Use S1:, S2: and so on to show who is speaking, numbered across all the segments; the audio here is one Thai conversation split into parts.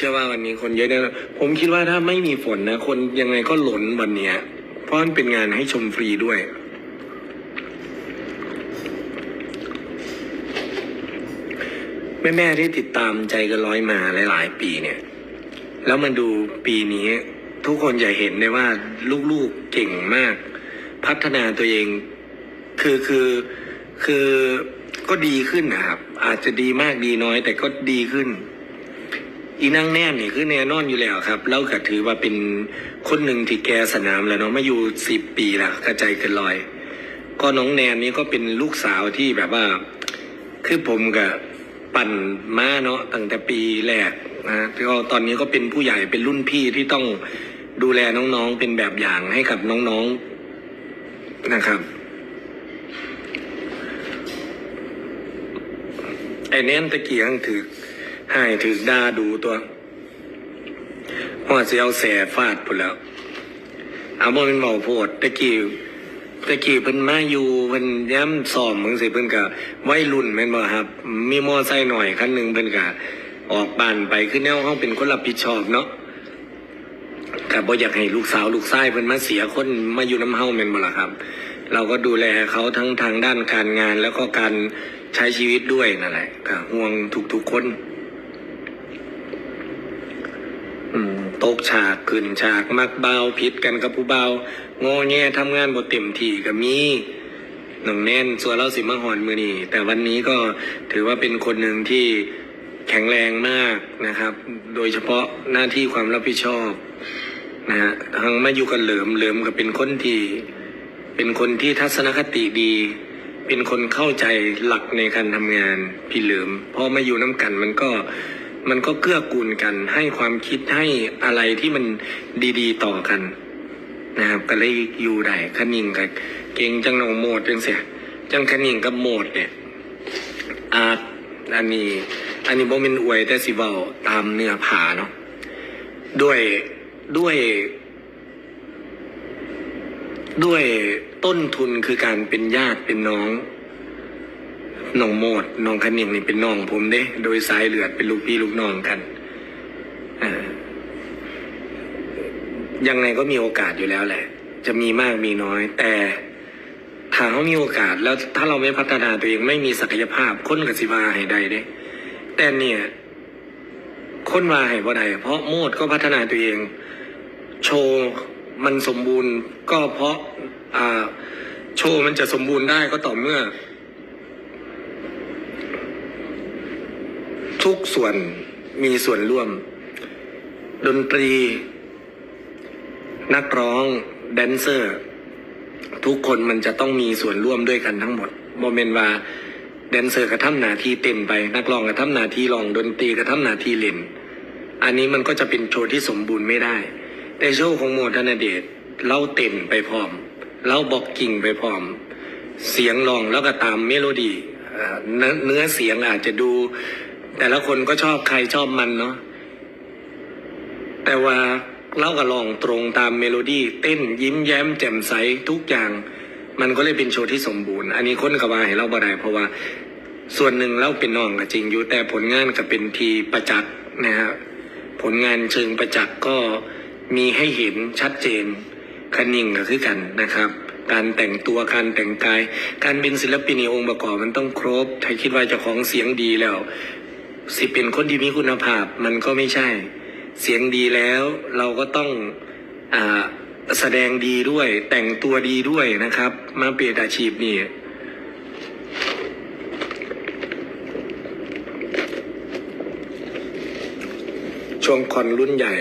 S1: ชื่อว่าวันนี้คนเยอะแน่ผมคิดว่าถ้าไม่มีฝนนะ คนยังไงก็หล่นวันเนี้ย เพราะมันเป็นงานให้ชมฟรีด้วยแม่แม่ที่ติดตามใจกันร้อยมาหลาย ๆ ปีเนี่ย แล้วมาดูปีนี้ ทุกคนจะเห็นได้ว่าลูกๆเก่งมาก พัฒนาตัวเอง คือคือคือก็ดีขึ้นนะครับ อาจจะดีมากดีน้อย แต่ก็ดีขึ้น อีนั่งแน่นนี่คือแน่นอนอยู่แล้วครับแล้วก็ถือว่าเป็นคนหนึ่งที่แกสนามแล้วเนาะมาอยู่สิบปีล้วกระจายเกินลอย ก็น้องแนนนี่ก็เป็นลูกสาวที่แบบว่า คือผมกับปั่นม้าเนาะตั้งแต่ปีแรกนะก็ตอนนี้ก็เป็นผู้ใหญ่เป็นรุ่นพี่ที่ต้องดูแลน้องๆเป็นแบบอย่างให้กับน้องๆนะครับไอ้เน้นตะเกียงถือ ให้ถือดาดูตัวว่าจะเอาแสฟาดพุ่นแล้วเอาบ่เป็นเบาโพดตะกี้ตะกี้เพิ่นมาอยู่เพิ่นย้ำซ้อมมึงสิเพิ่นก็วัยรุ่นแม่นบ่ครับ มีมอไซค์หน่อยคันหนึ่งเพิ่นก็ออกบ้านไปคือแนวเฮาเป็นคนรับผิดชอบเนาะก็บ่อยากให้ลูกสาวลูกชายเพิ่นมาเสียคนมาอยู่น้ำเฮาแม่นบ่ล่ะครับ เราก็ดูแลเขาทั้งทางด้านการงานแล้วก็การใช้ชีวิตด้วยนั่นแหละก็ห่วงทุกๆคน อืม ตกฉากขึ้นฉากมักเบาผิดกันกับผู้เบางอแงทำงานบ่เต็มที่ก็มีหนุ่งแน่นส่วนเราสิมหอนมือนี่แต่วันนี้ก็ถือว่าเป็นคนหนึ่งที่แข็งแรงมากนะครับ โดยเฉพาะหน้าที่ความรับผิดชอบนะฮะทั้งมาอยู่กันเหลิมเหลิมก็เป็นคนที่เป็นคนที่ทัศนคติดี เป็นคนเข้าใจหลักในการทำงานพี่เหลิมพอมาอยู่น้ำกันมันก็ มันก็เกื้อกูลกัน ให้ความคิดให้อะไรที่มันดีๆต่อกัน นะครับก็เลยอยู่ได้ขนิ่งกับเก่งจังหนองโหมดจังเสียจังขนิ่งกับโหมดเนี่ยอาอันนี้ อันนี้บ่เป็นอวยแต่สิเว้าตามเนื้อผาเนาะด้วยด้วย ด้วยต้นทุนคือการเป็นญาติเป็นน้อง น้องโมดน้องคณิงนี่เป็นน้องผมเด้ โดยสายเลือดเป็นลูกพี่ลูกน้องกันยังไงก็มีโอกาสอยู่แล้วแหละ จะมีมากมีน้อย แต่ถ้าเขามีโอกาสแล้วถ้าเราไม่พัฒนาตัวเองไม่มีศักยภาพคนกับสิวาให้ได้เด้ แต่เนี่ยคนว่าให้บ่ได้เพราะโมดก็พัฒนาตัวเอง โชว์มันสมบูรณ์ก็เพราะอ่าโชว์มันจะสมบูรณ์ได้ก็ต่อเมื่อ ทุกส่วนมีส่วนร่วม ดนตรี นักร้องแดนเซอร์ ทุกคนมันจะต้องมีส่วนร่วมด้วยกันทั้งหมดโมเมนว่าแดนเซอร์กระทำหนาทีเต้นไป นักร้องกระทำหนาทีร้องดนตรีกระทำหนาทีเล่น อันนี้มันก็จะเป็นโชว์ที่สมบูรณ์ไม่ได้แต่โชว์ของโมธนเดชเราเต้นไปพร้อมเราบอกกิ่งไปพร้อม เสียงร้องแล้วก็ตามเมโลดีเนื้อเสียงอาจจะดู แต่ละคนก็ชอบใครชอบมันเนาะแต่ว่าเล่ากับลองตรงตามเมโลดี้เต้นยิ้มแย้มแจ่มใสทุกอย่าง มันก็เลยเป็นโชว์ที่สมบูรณ์ อันนี้ค้นกับว่าให้เราบ่ได้เพราะว่า ส่วนหนึ่งเล่าเป็นน้องก็จริงอยู่แต่ผลงานก็เป็นทีประจักษ์นะฮะผลงานเชิงประจักษ์ก็มีให้เห็นชัดเจนคันนิ่งก็คือกันนะครับ การแต่งตัวการแต่งกาย การเป็นศิลปินในองค์ประกอบมันต้องครบถ้าคิดว่าจ้าของเสียงดีแล้ว สิเป็นคนที่มีคุณภาพมันก็ไม่ใช่ เสียงดีแล้วเราก็ต้องอแสดงดีด้วย แต่งตัวดีด้วยนะครับ มาเปลี่ยนอาชีพนี่ช่วงคอนรุ่นใหญ่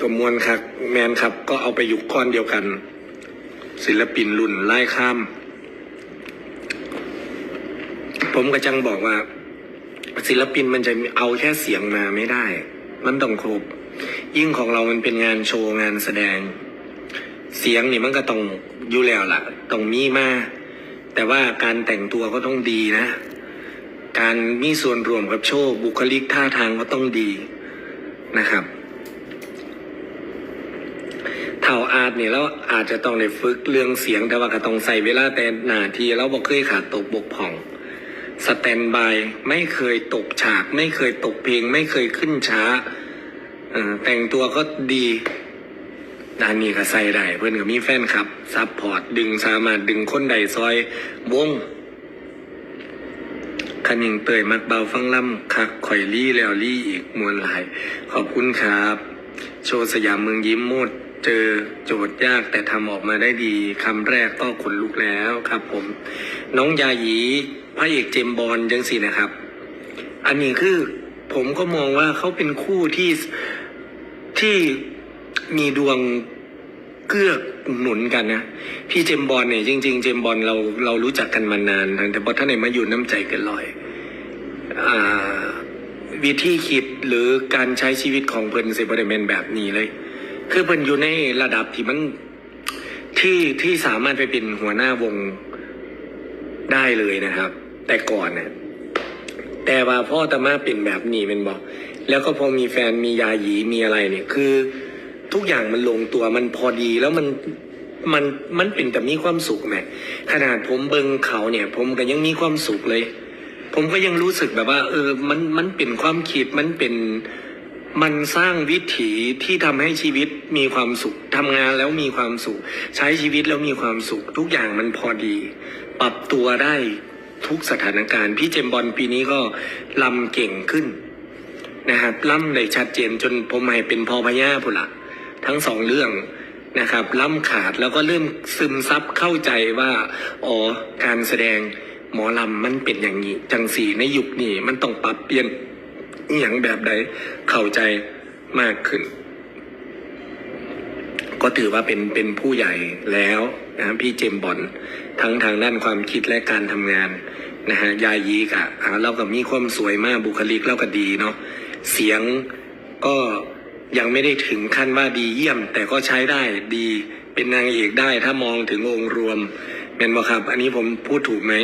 S1: กับมวลครับแมนครับ ก็เอาไปอยู่ก้อนเดียวกัน ศิลปินรุ่นไล่ข้าม ผมก็จังบอกว่า ศิลปินมันจะเอาแค่เสียงมาไม่ได้ มันต้องครบ ยิ่งของเรามันเป็นงานโชว์งานแสดง เสียงนี่มันก็ต้องอยู่แล้วล่ะต้องมีมา แต่ว่าการแต่งตัวก็ต้องดีนะ การมีส่วนรวมกับโชว์บุคลิกท่าทางก็ต้องดีนะครับเท่าอาร์ตเนี่ยแล้วอาจจะต้องได้ฝึกเรื่องเสียงแต่ว่าก็ต้องใส่เวลาแต่หนาทีแล้วบอกเคยขาดตกบกพร่อง สแตนบายไม่เคยตกฉาก ไม่เคยตกเพลง ไม่เคยขึ้นช้าแต่งตัวก็ดีดานนี้ก็ใส่ได้เพื่อนก็มีแฟนคลับซัพพอร์ตดึงสามารถดึงคนใดซอยวงคันยิงเตยมักเบาฟังล่ำคักข่อยลี่แล้วลี่อีกมวลหลาย ขอบคุณครับ โชว์สยามเมืองยิ้มโมด เจอโจทย์ยากแต่ทำออกมาได้ดีคำแรกก็ขนลุกแล้วครับผม น้องยาหยี พระเอกเจมบอลจังสินะครับ อันนี้คือผมก็มองว่าเขาเป็นคู่ที่ที่มีดวงเกื้อหนุนกันนะ พี่เจมบอลเนี่ยจริง ๆ เจมบอลเราเรารู้จักกันมานานแต่พอท่านไหนมาอยู่น้ำใจกันลอยอวิธีคิดหรือการใช้ชีวิตของเพิ่นเซบริเมนแบบนี้เลย คือเพิ่นอยู่ในระดับที่มันที่ที่สามารถไปเป็นหัวหน้าวงได้เลยนะครับ แต่ก่อนเนี่ยแต่ว่าพ่อตามาเป็นแบบนี้เป็นบอก แล้วก็พอมีแฟนมียาหยีมีอะไรเนี่ย คือทุกอย่างมันลงตัวมันพอดีแล้วมันมันมันเป็นแต่มีความสุขแหมขนาดผมเบิงเขาเนี่ย ผมก็ยังมีความสุขเลย ผมก็ยังรู้สึกแบบว่า เออมันมันเป็นความคิดมันเป็นมันสร้างวิถีที่ทำให้ชีวิตมีความสุขทำงานแล้วมีความสุข ใช้ชีวิตแล้วมีความสุข ทุกอย่างมันพอดี ปรับตัวได้ ทุกสถานการณ์ พี่เจมบอลปีนี้ก็ลำเก่งขึ้นนะครับล่ำได้ชัดเจนจนผมให้เป็นพอพญาพุนละทั้งสองเรื่องนะครับล่ำขาดแล้วก็เริ่มซึมซับเข้าใจว่าอ๋อการแสดงหมอลำมันเป็นอย่างนี้ จังสีในยุคนี้มันต้องปรับเปลี่ยนอหย่างแบบใดเข้าใจมากขึ้น ก็ถือว่าเป็นเป็นผู้ใหญ่แล้วนะพี่เจมบอลทั้งทางด้านความคิดและการทำงานนะฮะยายีกะอ่าเราก็มีความสวยมากบุคลิกเราก็ดีเนาะเสียงก็ยังไม่ได้ถึงขั้นว่าดีเยี่ยม แต่ก็ใช้ได้ดีเป็นนางเอกได้ถ้ามองถึงองค์รวมเป็นบ่ครับ อันนี้ผมพูดถูกไหม